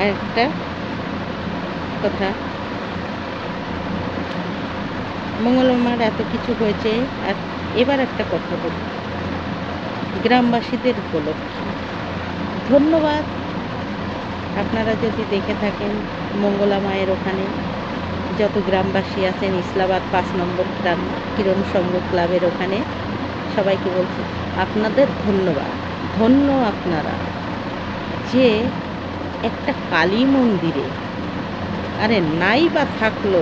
একটা কথা। মঙ্গলমার এত কিছু হয়েছে, আর এবার একটা কথা বলি। গ্রামবাসীদের উপলক্ষে। ধন্যবাদ। আপনারা যদি দেখে থাকেন মঙ্গলা মায়ের ওখানে, যত গ্রামবাসী আছেন, ইসলামাবাদ পাঁচ নম্বর গ্রাম কিরণ সংঘ ক্লাবের ওখানে, সবাইকে বলছি, আপনাদের ধন্যবাদ। ধন্য আপনারা। যে একটা কালী মন্দিরে। আরে নাই বা থাকল।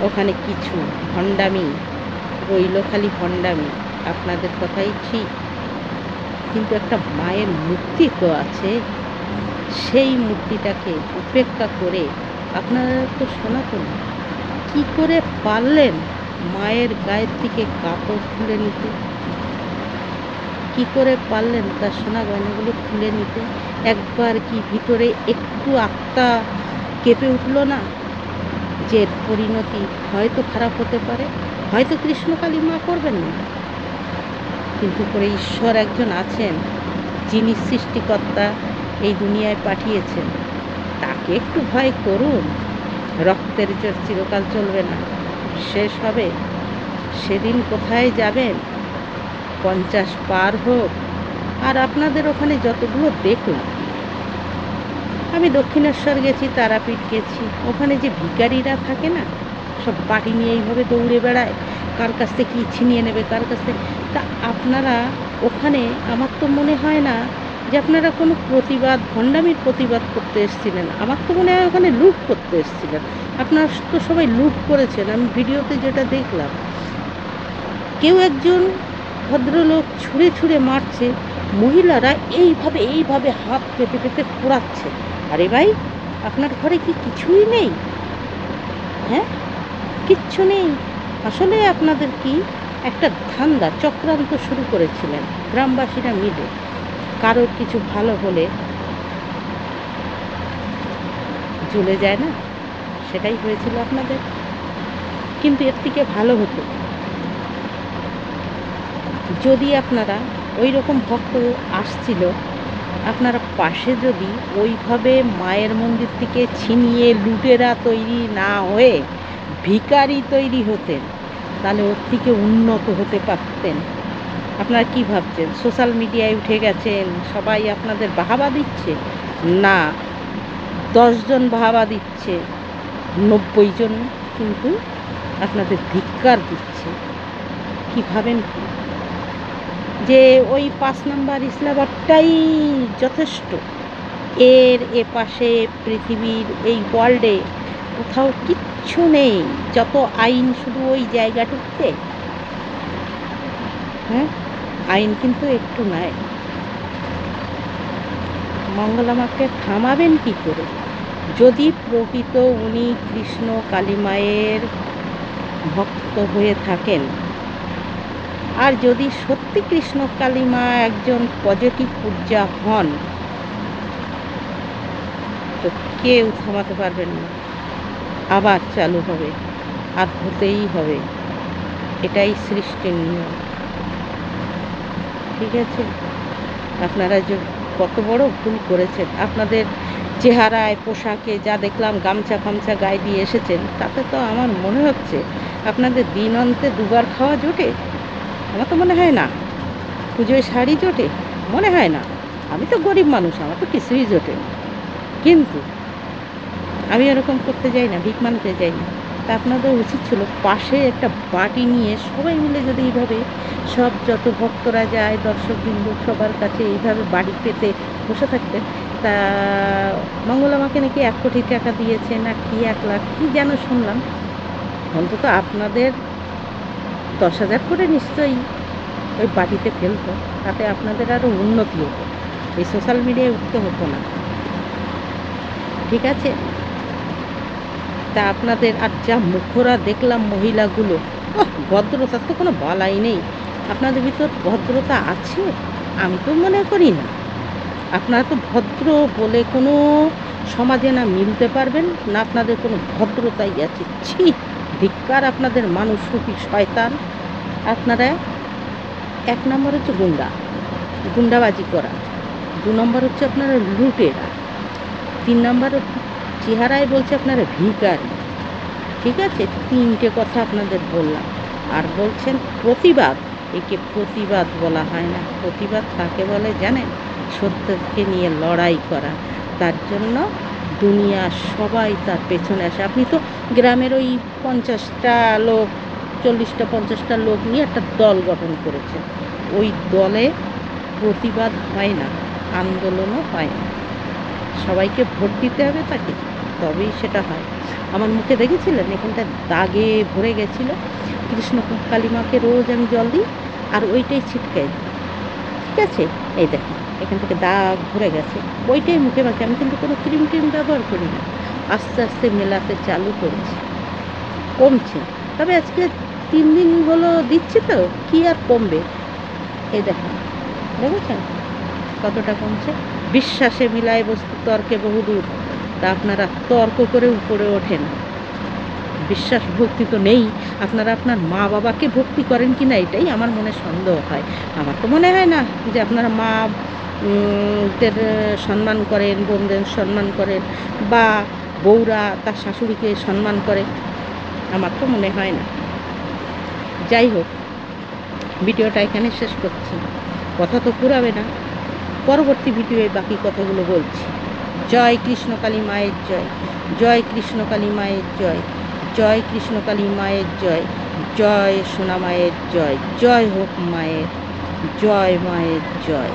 ওখানে কিছু ভণ্ডামি, রইল খালি ভণ্ডামি, আপনাদের কথাই ঠিক। কিন্তু একটা মায়ের মূর্তি তো আছে। সেই মূর্তিটাকে উপেক্ষা করে আপনারা তো সনাতন কি করে পারলেন মায়ের গায়ের থেকে কাপড় খুলে নিতে? কি করে পারলেন তার সোনা গয়নাগুলো খুলে নিতে? একবার কি ভিতরে একটু আত্মা কেঁপে উঠল না যে পরিণতি হয়তো খারাপ হতে পারে? হয়তো কৃষ্ণকালী মা করবেন না। কিন্তু করে ঈশ্বর একজন আছেন, যিনি সৃষ্টিকর্তা এই দুনিয়ায় পাঠিয়েছেন, তাকে একটু ভয় করুন। রক্তের জোর চিরকাল চলবে না। শেষ হবে। সেদিন কোথায় যাবেন? পঞ্চাশ পার হোক আর আপনাদের ওখানে যতগুলো দেখলাম, আমি দক্ষিণেশ্বর গেছি, তারাপীঠ গেছি, ওখানে যে ভিখারিরা থাকে না, সব বাটি নিয়ে এইভাবে দৌড়ে বেড়ায়, কার কাছ থেকে কী ছিনিয়ে নেবে, কার কাছ থেকে, তা আপনারা ওখানে, আমার তো মনে হয় না যে আপনারা কোনো প্রতিবাদ, ভণ্ডামির প্রতিবাদ করতে এসেছিলেন, আমার তো মনে হয় ওখানে লুট করতে এসেছিলেন, আপনারা তো সবাই লুট করেছেন, আমি ভিডিওতে যেটা দেখলাম, কেউ একজন ভদ্রলোক ছুঁড়ে ছুঁড়ে মারছে মহিলারা এইভাবে এইভাবে হাত পেতে পেতে পোড়াচ্ছে। আরে ভাই, আপনার ঘরে কি কিছুই নেই? হ্যাঁ? কিচ্ছু নেই। আসলে আপনাদের কি একটা ধান্দা, চক্রান্ত শুরু করেছিলেন গ্রামবাসীরা মিলে। কারোর কিছু ভালো হলে জ্বলে যায় না? সেটাই হয়েছিল আপনাদের। কিন্তু এর থেকে ভালো হতো। যদি আপনারা ওই রকম ভক্ত আসছিল। আপনারা পাশে যদি ওইভাবে মায়ের মন্দির থেকে ছিনিয়ে লুটেরা তৈরি না হয়ে ভিকারি তৈরি হতেন, তাহলে ওর থেকে উন্নত হতে পারতেন। আপনারা কি ভাবছেন? সোশ্যাল মিডিয়ায় উঠে গেছেন, সবাই আপনাদের বাহাবা দিচ্ছে? না দশজন বাহাবা দিচ্ছে, নব্বই জন কিন্তু আপনাদের ধিক্কার দিচ্ছে। কি ভাবেন কি? যে ওই পাঁচ নাম্বার ইসলামাবাদটাই যথেষ্ট। এর এ পাশে পৃথিবীর এই ওয়ার্ল্ডে কোথাও কিচ্ছু নেই, যত আইন শুধু ওই জায়গাটুকুতে। হ্যাঁ? আইন কিন্তু একটু নাই। মঙ্গলামাকে থামাবেন কি করে? যদি প্রকৃত উনি কৃষ্ণ কালীমায়ের ভক্ত হয়ে থাকেন আর যদি সত্যি কৃষ্ণ কালীমা একজন পজিটিভ পূজা হন, তো কেউ থামাতে পারবেন না। আবার চালু হবে, আর হতেই হবে। এটাই সৃষ্টির নিয়ম। ঠিক আছে? আপনারা যে কত বড় ভুল করেছেন, আপনাদের চেহারায়, পোশাকে যা দেখলাম, গামছা ফামছা গায়ে দিয়ে এসেছেন, তাতে তো আমার মনে হচ্ছে আপনাদের দিন অন্তে দুবার খাওয়া জোটে। আমার তো মনে হয় না। পুজোয় শাড়ি জোটে? মনে হয় না। আমি তো গরিব মানুষ, আমার তো কিছুই জোটে না। কিন্তু আমি এরকম করতে যাই না, ভিক মানতে যাই না। তা আপনাদের উচিত ছিল পাশে একটা বাটি নিয়ে সবাই মিলে যদি এইভাবে সব যত ভক্তরা যায়, দর্শকবৃন্দ, সবার কাছে এইভাবে বাড়ি পেতে বসে থাকতেন, তা মঙ্গলামাকে নাকি এক কোটি টাকা দিয়েছে, না কি এক লাখ, কি যেন শুনলাম। অন্তত আপনাদের দশ হাজার করে নিশ্চয়ই ওই বাটিতে ফেলতো, তাতে আপনাদের আরও উন্নতি হতো এই সোশ্যাল মিডিয়ায় উঠতে হতো না। ঠিক আছে? তা আপনাদের আর যা মুখরা দেখলাম মহিলাগুলো ভদ্রতার তো কোনো বলাই নেই। আপনাদের ভিতর ভদ্রতা আছে? আমি তো মনে করি না। আপনারা তো ভদ্র বলে কোনো সমাজে না মিলতে পারবেন, না আপনাদের কোনো ভদ্রতাই আছে। ছি! ধিক্কার আপনাদের মানুষ রূপী শয়তান। আপনারা এক নম্বর হচ্ছে গুন্ডা। গুন্ডাবাজি করা। দু নম্বর হচ্ছে আপনারা লুটেরা। তিন নাম্বার চেহারায় বলছে আপনারা ভিকারি ঠিক আছে? তিনটে কথা আপনাদের বললাম। আর বলছেন প্রতিবাদ। একে প্রতিবাদ বলা হয় না। প্রতিবাদ কাকে বলে জানেন? সত্যকে নিয়ে লড়াই করা। তার জন্য দুনিয়া সবাই তার পেছনে আসে। আপনি তো গ্রামের ওই পঞ্চাশটা লোক, চল্লিশটা, পঞ্চাশটা লোক নিয়ে একটা দল গঠন করেছেন। ওই দলে প্রতিবাদ হয় না, আন্দোলনও হয় না। সবাইকে ভোট দিতে হবে তাকে, তবেই সেটা হয়। আমার মুখে দেখেছিলেন? এখানটা দাগে ভরে গেছিল। কৃষ্ণ কালিমাকে রোজ আমি জল দিই, আর ওইটাই ছিটকাই ঠিক আছে? এই দেখেন, এখান থেকে দাগ ভরে গেছে। ওইটাই মুখে মাখি, আমি কিন্তু কোনো ক্রিম ট্রিম ব্যবহার করি না। আস্তে আস্তে মেলাতে চালু করেছি। কমছে। তবে আজকে তিন দিন হলো দিচ্ছি তো, কি আর কমবে? এই দেখেন, দেখেছেন? কতটা কমছে? বিশ্বাসে মিলায় বস্তু তর্কে বহুদূর। তা আপনারা তর্ক করে উপরে ওঠেন। বিশ্বাস ভক্তি তো নেই। আপনারা আপনার মা বাবাকে ভক্তি করেন কি না এটাই আমার মনে সন্দেহ হয়। আমার তো মনে হয় না যে আপনারা মা দের সম্মান করেন, বোনদের সম্মান করেন বা বউরা তার শাশুড়িকে সম্মান করে, আমার তো মনে হয় না। যাই হোক, ভিডিওটা এখানে শেষ করছি। কথা তো পুরাবে না। পরবর্তী ভিডিওয়ে বাকি কথাগুলো বলছি। জয় কৃষ্ণকালী মায়ের জয়। জয় কৃষ্ণকালী মায়ের জয়। জয় কৃষ্ণকালী মায়ের জয় জয় সোনা মায়ের জয় জয় হোক মায়ের জয় মায়ের জয়।